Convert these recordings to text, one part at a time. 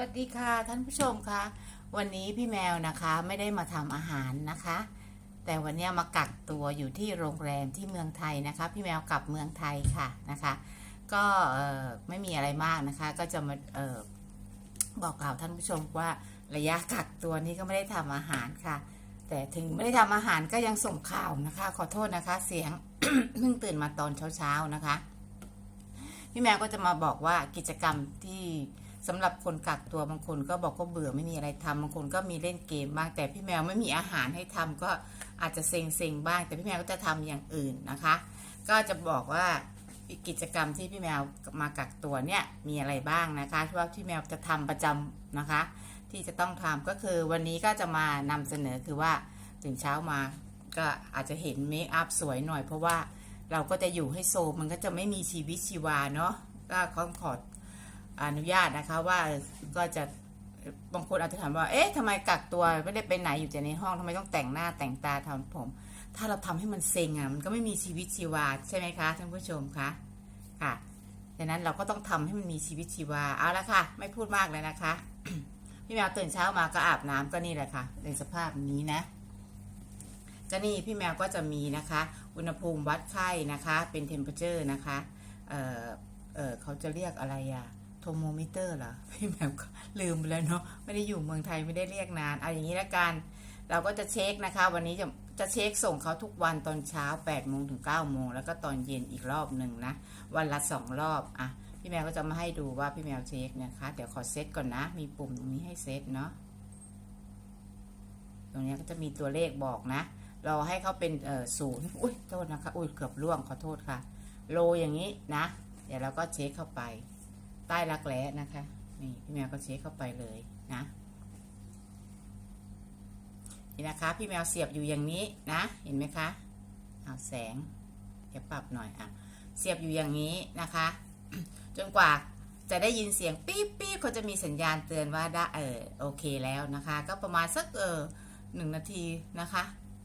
วัสดีค่ะท่านผู้ชมคะวันนี้พี่แมวนะคะไม่ได้มาทำอาหารนะคะ แต่วันนี้มากักตัวอยู่ที่โรงแรมที่เมืองไทยนะคะ พี่แมวกลับเมืองไทยค่ะนะคะ ก็ไม่มีอะไรมากนะคะ ก็จะมาออบอกกล่าวท่านผู้ชมว่าระยะกักตัวนี้ก็ไม่ได้ทำอาหารค่ะ แต่ถึงไม่ได้ทำอาหารก็ยังส่งข่าวนะคะ ขอโทษนะคะ เสียงเพิ่งตื่นมาตอนเช้าๆนะคะ พี่แมวก็จะมาบอกว่ากิจกรรมที่ สำหรับคนกักตัวบางคนก็บอกก็เบื่อไม่มีอะไรทำบางคนก็มีเล่นเกมบ้างแต่พี่แมวไม่มีอาหารให้ทำก็อาจจะเซ็งเซ็งๆบ้าง แต่พี่แมวก็จะทำอย่างอื่นนะคะ ก็จะบอกว่ากิจกรรมที่พี่แมวมากักตัวเนี่ยมีอะไรบ้างนะคะที่ว่าพี่แมวจะทำประจำนะคะ ที่จะต้องทำก็คือวันนี้ก็จะมานำเสนอคือว่าตื่นเช้ามาก็อาจจะเห็นเมคอัพสวยหน่อยเพราะว่าเราก็จะอยู่ให้โซมมันก็จะไม่มีชีวิตชีวาเนาะก็ขอขอ อนุญาตนะคะว่าก็จะบางคนอาจจะถามว่า เอ๊ะทำไมกักตัวไม่ได้ไปไหนอยู่แต่ในห้องทำไมต้องแต่งหน้าแต่งตาทำผม ถ้าเราทำให้มันเซ็งอะมันก็ไม่มีชีวิตชีวาใช่ไหมคะท่านผู้ชมคะค่ะดังนั้นเราก็ต้องทำให้มันมีชีวิตชีวาเอาละค่ะ ไม่พูดมากเลยนะคะ พี่แมวตื่นเช้ามาก็อาบน้ำก็นี่แหละค่ะในสภาพนี้นะก็นี่พี่แมวก็จะมีนะคะ อุณหภูมิวัดไข้นะคะ เป็นเทมเพอร์เจอร์นะคะเออเออเขาจะเรียกอะไรอะโทโมมิเตอร์เหรอพี่แมวก็ลืมไปแล้วเนาะไม่ได้อยู่เมืองไทยไม่ได้เรียกนานเอาอย่างนี้ละกัน เราก็จะเช็คนะคะ วันนี้จะจะเช็คส่งเขาทุกวันตอนเช้า8โมงถึง9โมงแล้วก็ตอนเย็นอีกรอบหนึ่งนะ วันละสองรอบอะพี่แมวก็จะมาให้ดูว่าพี่แมวเช็คนะคะ เดี๋ยวขอเซตก่อนนะ มีปุ่มตรงนี้ให้เซตเนาะตรงนี้ก็จะมีตัวเลขบอกนะ เราให้เขาเป็นเอ่อศูนย์อุ้ยโทษนะคะ อุ้ยเกือบล่วงขอโทษค่ะ โลอย่างนี้นะ เดี๋ยวเราก็เช็คเข้าไป ใต้รักแร้นะคะนี่พี่แมวก็เช็คเข้าไปเลยนะนี่นะคะพี่แมวเสียบอยู่อย่างนี้นะเห็นไหมคะเอาแสงเดี๋ยวปรับหน่อยอะเสียบอยู่อย่างนี้นะคะ จนกว่าจะได้ยินเสียงปี๊บปี๊บเขาจะมีสัญญาณเตือนว่าได้เออโอเคแล้วนะคะ ก็ประมาณสักเออหนึ่งนาทีนะคะ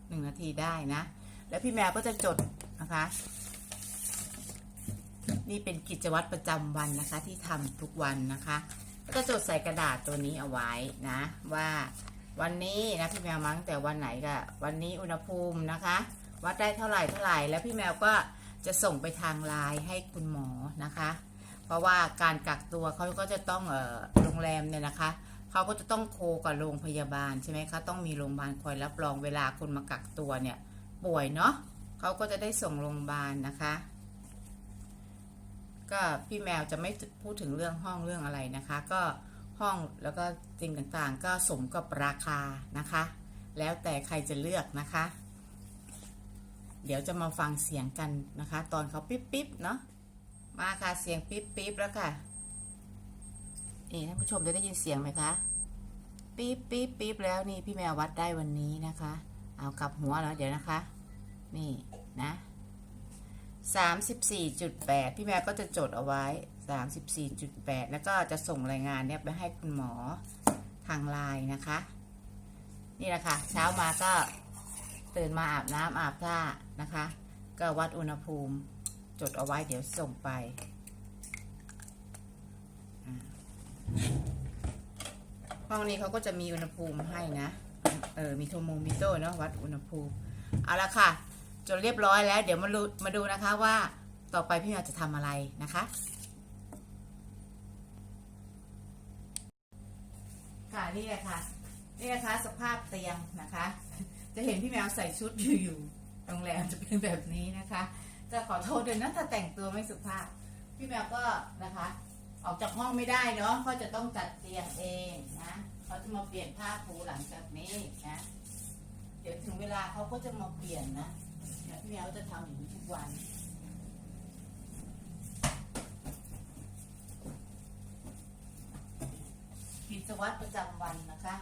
หนึ่งนาทีได้นะ แล้วพี่แมวก็จะจดนะคะ นี่เป็นกิจวัตรประจำวันนะคะ ที่ทำทุกวันนะคะก็จดใส่กระดาษตัวนี้เอาไว้นะ ว่าวันนี้นะพี่แมวมั้งแต่วันไหนก็วันนี้อุณหภูมินะคะ วัดได้เท่าไหร่เท่าไหร่แล้วพี่แมวก็จะส่งไปทางไลน์ให้คุณหมอนะคะ เพราะว่าการกักตัวเขาก็จะต้องเอ่อโรงแรมเนี่ยนะคะเขาก็จะต้องโคกับโรงพยาบาลใช่ไหมคะต้องมีโรงพยาบาลคอยรับรองเวลาคนมากักตัวเนี่ยป่วยเนาะเขาก็จะได้ส่งโรงพยาบาลนะคะ ก็พี่แมวจะไม่พูดถึงเรื่องห้องเรื่องอะไรนะคะ ก็ห้องแล้วก็สิ่งต่างๆ ก็สมกับราคานะคะ แล้วแต่ใครจะเลือกนะคะ เดี๋ยวจะมาฟังเสียงกันนะคะ ตอนเขาปิ๊บปิ๊บเนาะมาค่ะเสียงปิ๊บปิ๊บแล้วค่ะนี่ท่านผู้ชมจะได้ยินเสียงไหมคะปิ๊บปิ๊บปิ๊บแล้วนี่พี่แมววัดได้วันนี้นะคะ เอากลับหัวแล้วเดี๋ยวนะคะ นี่นะ สามสิบสี่จุดแปดพี่แมวก็จะจดเอาไว้สามสิบสี่จุดแปดแล้วก็จะส่งรายงานเนี่ยไปให้คุณหมอทางไลน์นะคะ นี่แหละค่ะ เช้ามาก็ตื่นมาอาบน้ำอาบท่านะคะ ก็วัดอุณหภูมิจดเอาไว้เดี๋ยวส่งไป ห้องนี้เขาก็จะมีอุณหภูมิให้นะ เออ มีโทโมมิเตอร์เนาะวัดอุณหภูมิ เอาละค่ะ นเรียบร้อยแล้ว เดี๋ยวมาดูมาดูนะคะว่าต่อไปพี่แมวจะทำอะไรนะคะ ค่ะนี่แหละค่ะนี่นะคะ สภาพเตียงนะคะ จะเห็นพี่แมวใส่ชุดอยู่อยู่โรงแรมจะเป็นแบบนี้นะคะ จะขอโทษด้วยนะถ้าแต่งตัวไม่สุภาพ พี่แมวก็นะคะ ออกจากห้องไม่ได้เนาะเขาจะต้องจัดเตียงเองนะเขาจะมาเปลี่ยนผ้าปูหลังจากนี้นะเดี๋ยวถึงเวลาเขาก็จะมาเปลี่ยนนะ เนี่ยพี่แมวจะทำอย่างนี้ทุกวัน กิจวัตรประจำวันนะคะ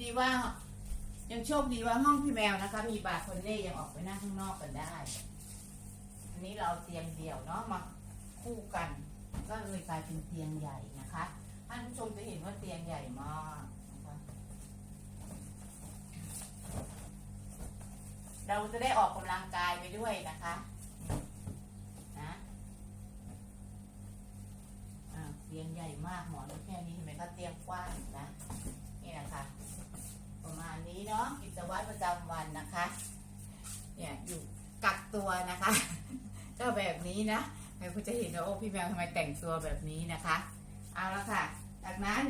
ดีว่ายังโชคดีว่าห้องพี่แมวนะคะ มีบาร์คนเล่ยังออกไปนั่งข้างนอกกันได้ อันนี้เราเตียงเดี่ยวเนาะมาคู่กัน ก็เลยกลายเป็นเตียงใหญ่นะคะท่านผู้ชมจะเห็นว่าเตียงใหญ่มาก เราจะได้ออกกำลังกายไปด้วยนะคะนะเตียงใหญ่มากหมอนแค่นี้เห็นไหมคะเตียงกว้างนะนี่นะคะประมาณนี้เนาะกิจวัตรประจำวันนะคะ เนี่ยอยู่กักตัวนะคะ ก็แบบนี้นะใครคุณจะเห็นว่าโอ้พี่แมวทำไมแต่งตัวแบบนี้นะคะ เอาละค่ะ จากนั้น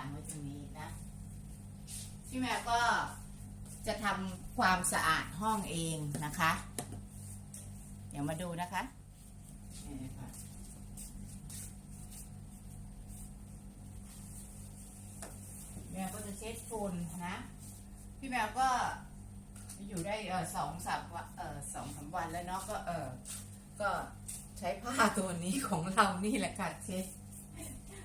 างไว้ตรงนี้นะ พี่แมวก็จะทำความสะอาดห้องเองนะคะ เดี๋ยวมาดูนะคะนี่ค่ะแมวก็จะเช็ดฝุ่นนะ พี่แมวก็อยู่ได้เออสองสามวันเออสองสามวันแล้วเนาะก็เออก็ใช้ผ้าตัวนี้ของเรานี่แหละค่ะเช็ด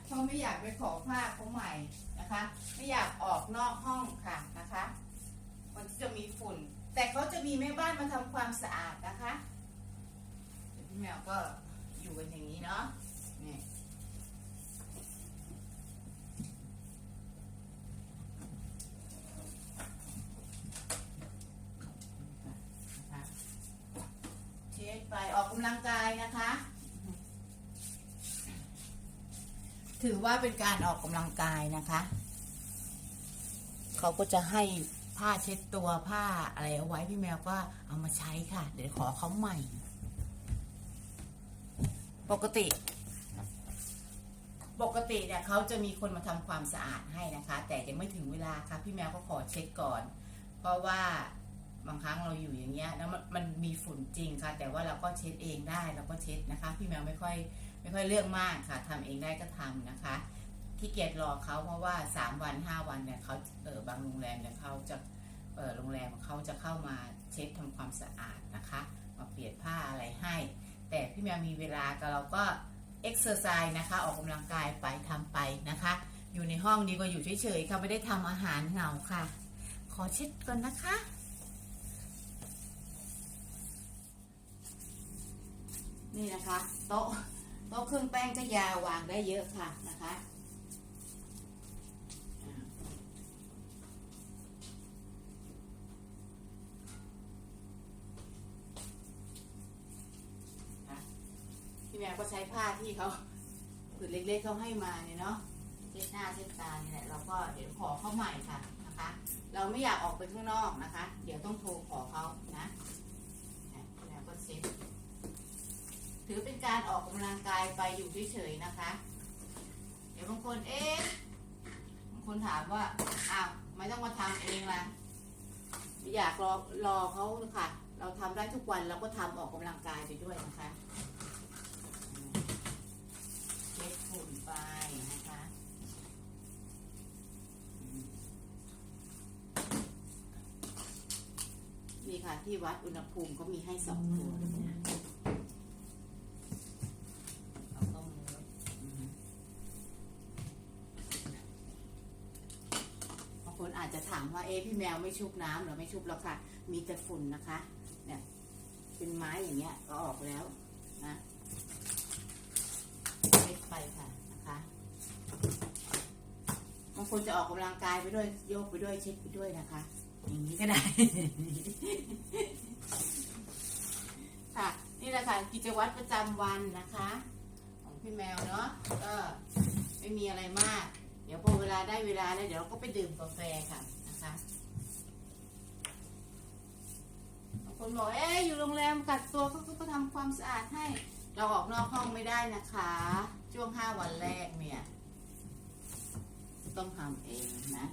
เพราะไม่อยากไปขอผ้าเขาใหม่นะคะ ไม่อยากออกนอกห้องค่ะนะคะ มันจะมีฝุ่น แต่เขาจะมีแม่บ้านมาทำความสะอาดนะคะพี่แมวก็อยู่กันอย่างนี้เนาะนี่เช็ดไปออกกำลังกายนะคะ ถือว่าเป็นการออกกำลังกายนะคะ เขาก็จะให้ผ้าเช็ดตัวผ้าอะไรเอาไว้พี่แมวก็เอามาใช้ค่ะ เดี๋ยวขอเขาใหม่ ปกติ ปกติเนี่ยเขาจะมีคนมาทำความสะอาดให้นะคะ แต่ยังไม่ถึงเวลาค่ะ พี่แมวก็ขอเช็คก่อน เพราะว่าบางครั้งเราอยู่อย่างเงี้ยแล้วมันมันมีฝุ่นจริงค่ะ แต่ว่าเราก็เช็ดเองได้เราก็เช็ดนะคะ พี่แมวไม่ค่อย ไม่ค่อยเรื่องมากค่ะทำเองได้ก็ทำนะคะขี้เกียจรอเขาเพราะว่าสามวันห้าวันเนี่ยเขาเออบางโรงแรมเนี่ยเขาจะเออโรงแรมเขาจะเข้ามาเช็ดทำความสะอาดนะคะ มาเปลี่ยนผ้าอะไรให้ แต่พี่แมวมีเวลาก็เราก็เอ็กซ์เซอร์ไซส์นะคะ ออกกำลังกายไปทำไปนะคะ อยู่ในห้องดีกว่าอยู่เฉยๆค่ะไม่ได้ทำอาหารเหงาค่ะ ขอเช็ดก่อนนะคะนี่นะคะ โต๊ะ โต๊ะเครื่องแป้งก็ยาววางได้เยอะค่ะนะคะพี่แมวก็ใช้ผ้าที่เขาผืนเล็กๆเขาให้มาเนี่ยเนาะเช็ดหน้าเช็ดตาเนี่ยแหละเราก็เดี๋ยวขอเขาใหม่ค่ะนะคะ เราไม่อยากออกไปข้างนอกนะคะ เดี๋ยวต้องโทรขอเขานะเนี่ยพี่แมวก็เช็ด ถือเป็นการออกกำลังกายไปอยู่เฉยๆนะคะ เดี๋ยวบางคนเอ๊ะบางคนถามว่าอ้าวไม่ต้องมาทำเองละอยากรอรอเขาค่ะ เราทำได้ทุกวันเราก็ทำออกกำลังกายไปด้วยนะคะเช็ดฝุ่นไปนะคะนี่ค่ะที่วัดอุณหภูมิก็มีให้สองตัวนะเอาเข้ามืออืมบางคนอาจจะถามว่า เอพี่แมวไม่ชุบน้ำเหรือไม่ชุบแล้วค่ะ มีแต่ฝุ่นนะคะ เนี่ย เป็นไม้อย่างเงี้ยก็ออกแล้วนะเช็ดไปค่ะนะคะบางคนจะออกกำลังกายไปด้วยโยกไปด้วยเช็ดไปด้วยนะคะ อย่างนี้ก็ได้ ค่ะ นี่แหละค่ะกิจวัตรประจำวันนะคะ ของพี่แมวเนาะก็ไม่มีอะไรมาก เดี๋ยวพอเวลาได้เวลาแล้วเดี๋ยวเราก็ไปดื่มกาแฟค่ะ นะคะบางคนบอกเอ๊อยู่โรงแรมกักตัวเขาก็ทำความสะอาดให้ เราออกนอกห้องไม่ได้นะคะ ช่วงห้าวันแรกเนี่ย ต้องทำเองนะ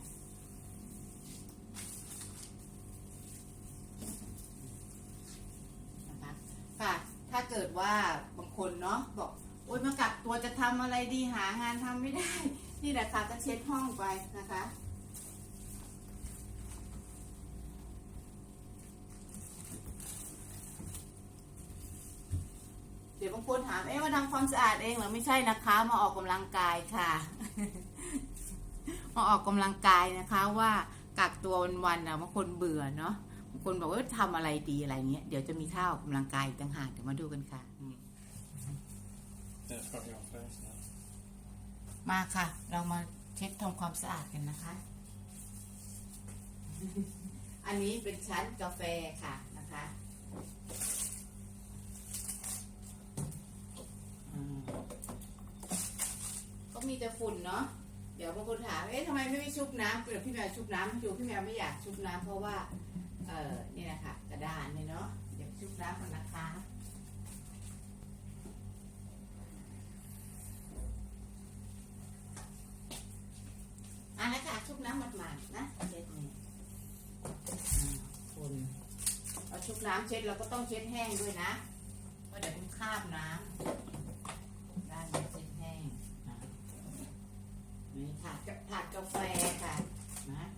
นะคะค่ะถ้าเกิดว่าบางคนเนาะบอกโอ๊ยมากักตัวจะทำอะไรดีหางานทำไม่ได้ นี่แหละค่ะก็เช็ดห้องไปนะคะ เดี๋ยวบางคนถาม เอ๊ะมาทำความสะอาดเองเหรอ ไม่ใช่นะคะ มาออกกำลังกายค่ะ มาออกกำลังกายนะคะว่ากักตัววันๆนะบางคนเบื่อเนาะบางคนบอกว่าทำอะไรดีอะไรเงี้ย เดี๋ยวจะมีท่าออกกำลังกายอีกต่างหากเดี๋ยวมาดูกันค่ะอืม That's got your face now. มาค่ะ เรามาเช็ดทำความสะอาดกันนะคะ อันนี้เป็นชั้นกาแฟค่ะนะคะ แต่ฝุ่นเนาะ เดี๋ยวบางคนถาม เอ๊ะทำไมไม่ไปชุบน้ำเกิดพี่แมวชุบน้ำให้ดูพี่แมวไม่อยากชุบน้ำเพราะว่า เออนี่นะคะกระดานเนี่ยเนาะ เดี๋ยวชุบน้ำกันนะคะอะแล้วค่ะชุบน้ำหมาดๆนะเช็ดนี่อ่าฝุ่นเอาชุบน้ำเช็ดเราก็ต้องเช็ดแห้งด้วยนะเพราะเดี๋ยวมันคราบน้ำด้านนี้เช็ดแห้งนะนี่ ถาดกับถาดกาแฟค่ะนะ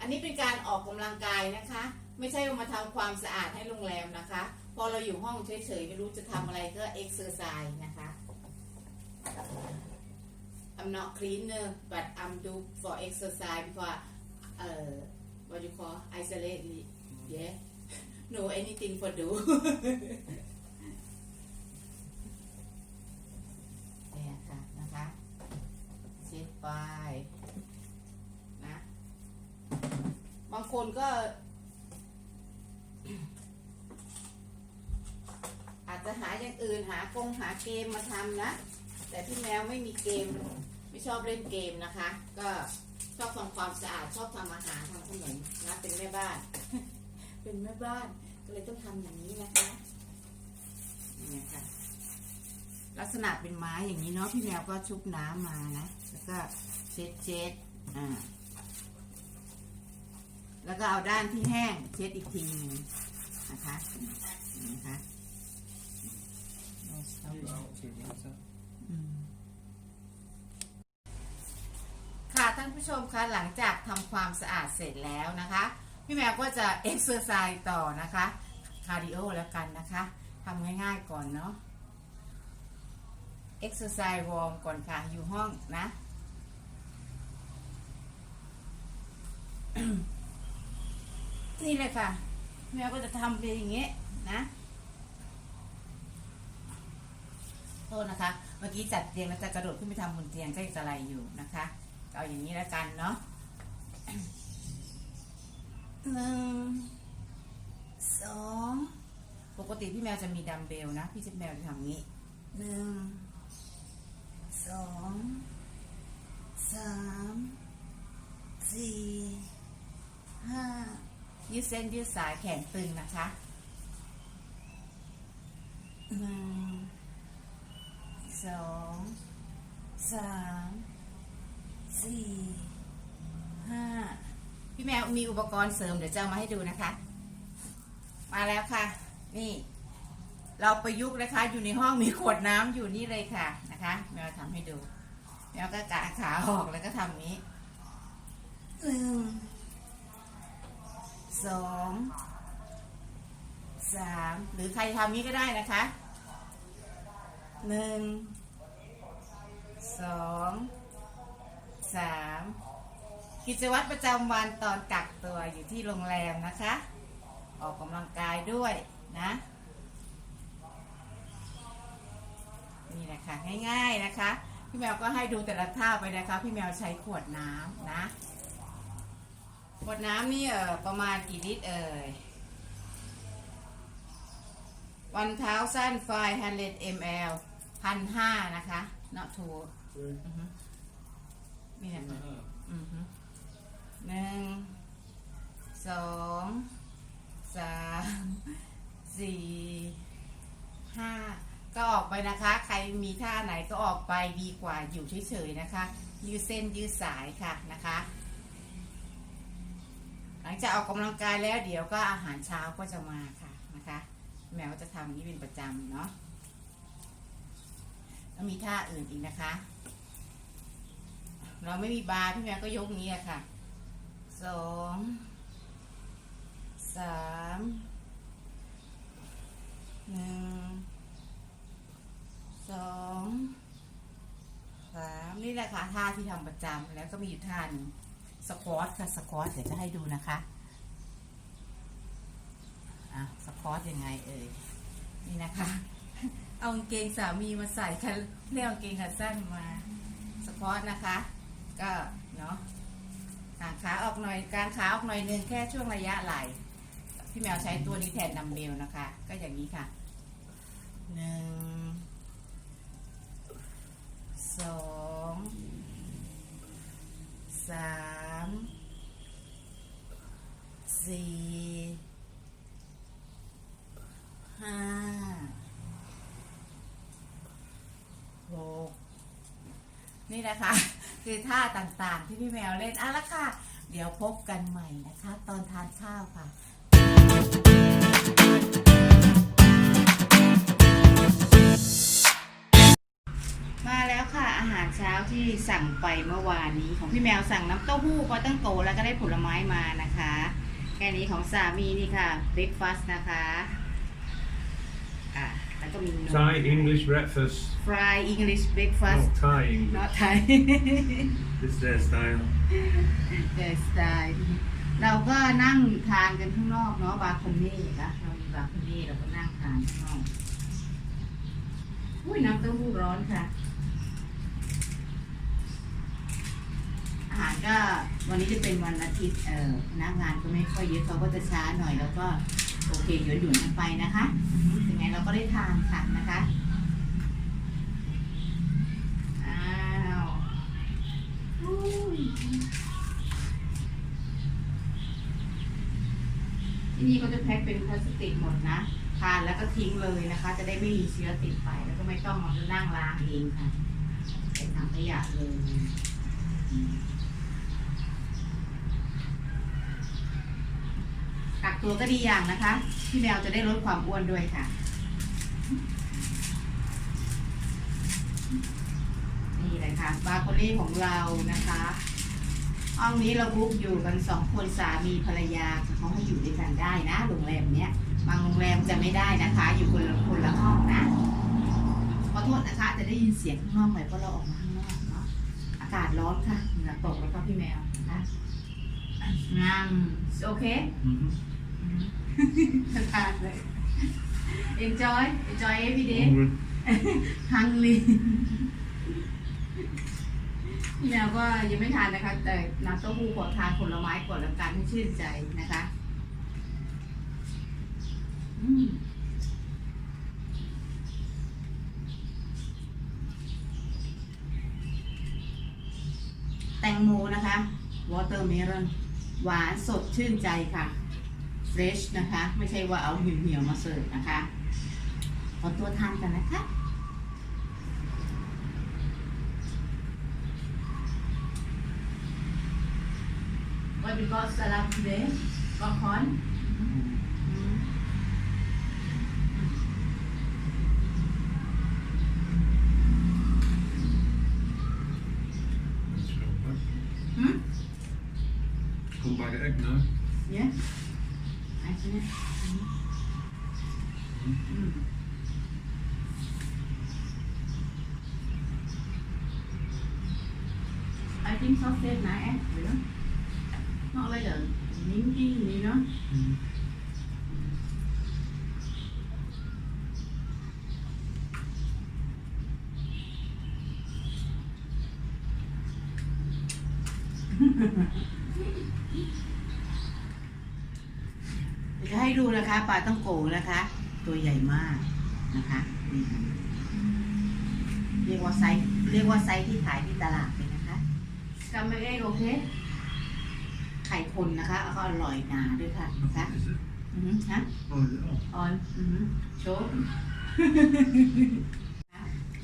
อันนี้เป็นการออกกำลังกายนะคะ ไม่ใช่ว่ามาทำความสะอาดให้โรงแรมนะคะ พอเราอยู่ห้องเฉยๆไม่รู้จะทำอะไรก็เอ็กซ์เซอร์ไซส์นะคะ I'm not cleaner but I'm do for exercise because uh what you call isolate yeah no anything for do เนี่ยค่ะนะคะเช็ดไปนะ บางคนก็ อาจจะหาอย่างอื่นหากงหาเกมมาทำนะ แต่พี่แมวไม่มีเกม ไม่ชอบเล่นเกมนะคะ ก็ชอบทำความสะอาดชอบทำอาหารทำขนมนะเป็นแม่บ้าน เป็นแม่บ้านก็เลยต้องทำอย่างนี้นะคะนี่ค่ะลักษณะเป็นไม้อย่างนี้เนาะพี่แมวก็ชุบน้ำมานะ แล้วก็เช็ดเช็ดอ่าแล้วก็เอาด้านที่แห้งเช็ดอีกทีหนึงนะคะนี่นะคะ You out two minutes. huh? อืมค่ะท่านผู้ชมคะหลังจากทำความสะอาดเสร็จแล้วนะคะ พี่แมวก็จะเอ็กซ์เซอร์ไซส์ต่อนะคะ คาร์ดิโอแล้วกันนะคะทำง่ายๆก่อนเนาะเอ็กซ์เซอร์ไซส์วอร์มก่อนค่ะ อยู่ห้องนะนี่เลยค่ะ แมวก็จะทำไปอย่างเงี้ยนะโทษนะคะ เมื่อกี้จัดเตียงแล้วจะกระโดดขึ้นไปทำบนเตียงก็จะอะไรอยู่นะคะ เอาอย่างนี้แล้วกันเนาะ หนึ่งสองปกติพี่แมวจะมีดัมเบลนะ พี่เจ๊แมวจะทำงี้หนึ่งสองสามสี่ห้ายืดเส้นยืดสายแขนตึงนะคะหนึ่งสองสามสี่ห้า พี่แมวมีอุปกรณ์เสริมเดี๋ยวจะเอามาให้ดูนะคะ มาแล้วค่ะ นี่ เราประยุกต์นะคะ อยู่ในห้องมีขวดน้ำอยู่นี่เลยค่ะนะคะ แมวทำให้ดูแมวก็กางขาออกแล้วก็ทำนี้หนึ่งสองสามหรือใครทำนี้ก็ได้นะคะหนึ่งสองสาม กิจวัตรประจำวันตอนกักตัวอยู่ที่โรงแรมนะคะ ออกกำลังกายด้วยนะ นี่นะคะง่ายๆนะคะ พี่แมวก็ให้ดูแต่ละท่าไปนะคะ พี่แมวใช้ขวดน้ำนะ ขวดน้ำนี่เออประมาณกี่ลิตรเอ่ยวันเท้าสั้นไฟ100 ml พันห้านะคะ not two Three. อือฮึนี่นะ Uh-huh. อือฮึ หนึ่งสองสามสี่ห้าก็ออกไปนะคะ ใครมีท่าไหนก็ออกไปดีกว่าอยู่เฉยๆนะคะ ยืดเส้นยืดสายค่ะนะคะ หลังจากออกกำลังกายแล้วเดี๋ยวก็อาหารเช้าก็จะมาค่ะนะคะ แมวก็จะทำอย่างนี้เป็นประจำเนาะแล้วมีท่าอื่นอีกนะคะ เราไม่มีบาร์พี่แมวก็ยกนี้อะค่ะ สองสามหนึ่งสองสามนี่แหละค่ะท่าที่ทำประจำแล้วก็มีอยู่ท่านึงสควอตค่ะสควอตเดี๋ยวจะให้ดูนะคะอะสควอตยังไงเอ่ยนี่นะคะ เอากางเกงสามีมาใส่ค่ะเรียกกางเกงขาสั้นมาสควอตนะคะ ก็เนาะ ขาออกหน่อยกางขาออกหน่อยหนึงแค่ช่วงระยะไหล่พี่แมวใช้ตัวนี้แทนนัมเบลนะคะ ก็อย่างนี้ค่ะหนึ่งสองสามสี่ห้าหกนี่นะคะ คือท่าต่างๆ ที่พี่แมวเล่นอะละค่ะ เดี๋ยวพบกันใหม่นะคะ ตอนทานข้าวค่ะมาแล้วค่ะอาหารเช้าที่สั่งไปเมื่อวานนี้ของพี่แมวสั่งน้ำเต้าหู้ปลาตั้งโกแล้วก็ได้ผลไม้มานะคะ แค่นี้ของสามีนี่ค่ะเบรกฟาสต์นะคะ ก็มีนม Thai English breakfast. fry English breakfast Not Thai English. not Thai This is their style. เดสไตล์เราก็นั่งทานกันข้างนอกเนาะบาร์คอนนี่นะเรามีบาร์คอนนี่เราก็นั่งทานข้างนอกอุ้ยน้ำเต้าหู้ร้อนค่ะ อาหารก็วันนี้จะเป็นวันอาทิตย์เอ่อพนักงานก็ไม่ค่อยเยอะเขาก็จะช้าหน่อยแล้วก็ โอเคหยวนหยวนๆกันไปนะคะอือฮึยังไงเราก็ได้ทานค่ะนะคะอ้าวที่นี่ก็จะแพ็คเป็นพลาสติกหมดนะทานแล้วก็ทิ้งเลยนะคะ จะได้ไม่มีเชื้อติดไปแล้วก็ไม่ต้องมานั่งล้างเองค่ะใส่ถังขยะเลย กักตัวก็ดีอย่างนะคะ พี่แมวจะได้ลดความอ้วนด้วยค่ะนี่เลยค่ะบาร์โคลี่ของเรานะคะห้องนี้เราบุ๊กอยู่กันสองคนสามีภรรยาเขาให้อยู่ด้วยกันได้นะโรงแรมเนี้ยบางโรงแรมจะไม่ได้นะคะ อยู่คนละคนละห้องนะขอโทษนะคะจะได้ยินเสียงข้างนอกหน่อยเพราะเราออกมาข้างนอกเนาะอากาศร้อนค่ะเหงื่อตกแล้วก็พี่แมวนะคะงามโอเค Mm-hmm. ทานเลย enjoy enjoy every day Hungry. hungry พี่แมวก็ยังไม่ทานนะคะ แต่น้ำเต้าหู้ขอทานผลไม้ก่อนแล้วกันให้ชื่นใจนะคะอืมแตงโมนะคะ watermelon หวานสดชื่นใจค่ะ fresh นะคะ ไม่ใช่ว่าเอาเหี่ยวๆมาเสิร์ฟนะคะขอตัวทานกันนะคะ What you got salad today? Got corn? Mm. Let's go back. Hmm? Come back egg now. I think sausage nãy em nữa. Nó lấy được miếng cái gì đó. Mm. Mm. เดี๋ยวจะให้ดูนะคะปลาต้องโกนะคะ ตัวใหญ่มากนะคะนี่ค่ะเรียกว่าไซส์เรียกว่าไซส์ที่ขายที่ตลาด เลยนะคะกำไม่ได้โอเคไข่คนนะคะแล้วก็อร่อยหนาด้วยค่ะนะคะ What is it? อือหือฮะ Oh, is it? Oh. ออนอือหือโชว์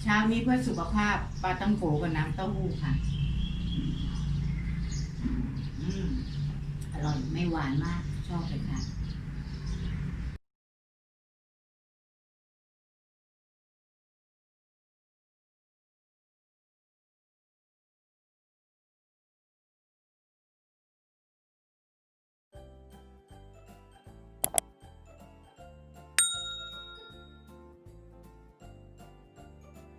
เช้านี้เพื่อสุขภาพปลาต้องโกกับน้ำเต้าหู้ค่ะอืมอร่อยไม่หวานมาก ชอบเลยค่ะ